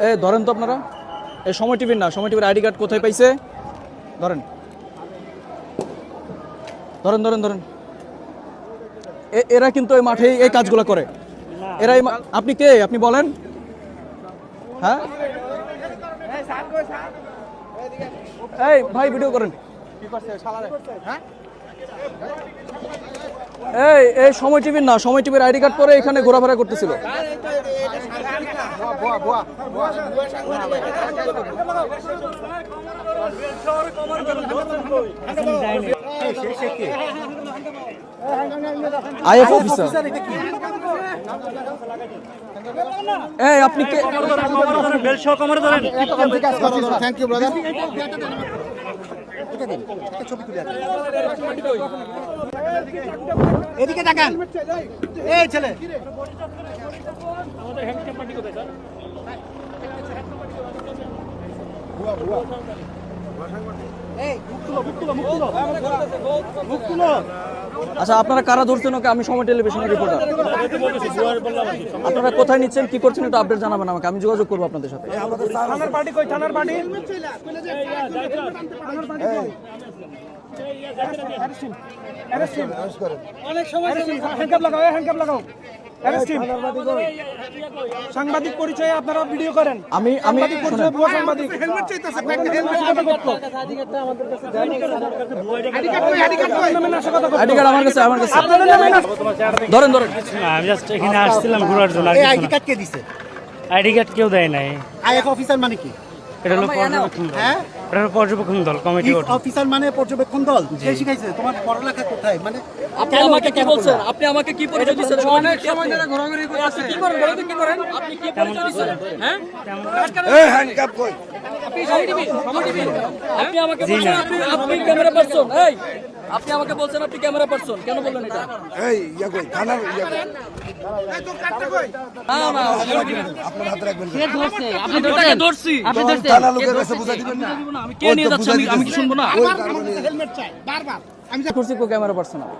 এ, ধরেন তো আপনারা। এই সময় টিভির না, সময় টিভির আইডি কার্ড কোথায় পাইছে? ধরেন। ধরেন ধরেন ধরেন। এ- এরা কিন্তু এই মাঠে এই কাজগুলো করে। এরা আপনি কে? আপনি বলেন। হ্যাঁ? এই, ভাই ভিডিও করেন। এই এই সময় টিভির না, সময় টিভির আইডি কার্ড পরে এখানে ঘোরাফেরা করতেছিল। আইএফ অফিসার এই আপনি কে বেল সহ কমারে ধরেন থ্যাংক ইউ ব্রাদার এদিকে তাকান। এই ছেলে। আচ্ছা আপনারা কারা ধরছেন ওকে আমি সময় টেলিভিশনের রিপোর্টার আপনারা কোথায় নিচ্ছেন কি করছেন এটা আপডেট জানাবেন আমাকে আমি যোগাযোগ করব আপনাদের সাথে থানার পার্টি কই থানার পার্টি অনেক সময় লাগাও লাগাও. সাংবাদিক পরিচয়ে আপনারা ভিডিও করেন। আমি আমি সাংবাদিক পরিচয় ভুয়া সাংবাদিক। হেলমেট চাইতেছে আইডি কার্ড আমার কাছে আমার কাছে ধরেন ধরেন। আমি জাস্ট এখানে আসছিলাম ঘোরার জন্য এই আইডি কার্ড কে দিছে? আইডি কার্ড কেউ দেয় নাই। আইএফ অফিসার মানে কি? এটা হলো হ্যাঁ? এটা পর্যবেক্ষণ দল কমিটি অফিসার মানে পর্যবেক্ষণ দল? কে শিখাইছে? তোমার পড়ালেখা কোথায়? মানে আপনি আমাকে কি বলছেন? আপনি আমাকে কি পরিচয় দিচ্ছেন? অনেক সময় ধরে ঘোরাঘুরি করতেছে কি করেন? বলেন কি করেন? আপনি কি পরিচয় দিচ্ছেন? হ্যাঁ? আপনি সময় টিভি সময় দিবেন আপনি আমাকে আপনি আপনি ক্যামেরা পারছেন এই আপনি আমাকে বলছেন আপনি ক্যামেরা পারসন কেন বললেন এটা? এই ইয়া কই থানার ইয়া কই? না না আপনার হাতে রাখবেন কে ধরছে? আপনি ধরতে ধরছি আপনি ধরতে থানা লোকের কাছে বুঝাই দিবেন না। আমি কে নিয়ে যাচ্ছি? আমি আমি কি শুনব না? আমার হেলমেট চাই বারবার। আমি যা করছি কো ক্যামেরা পারসন আমি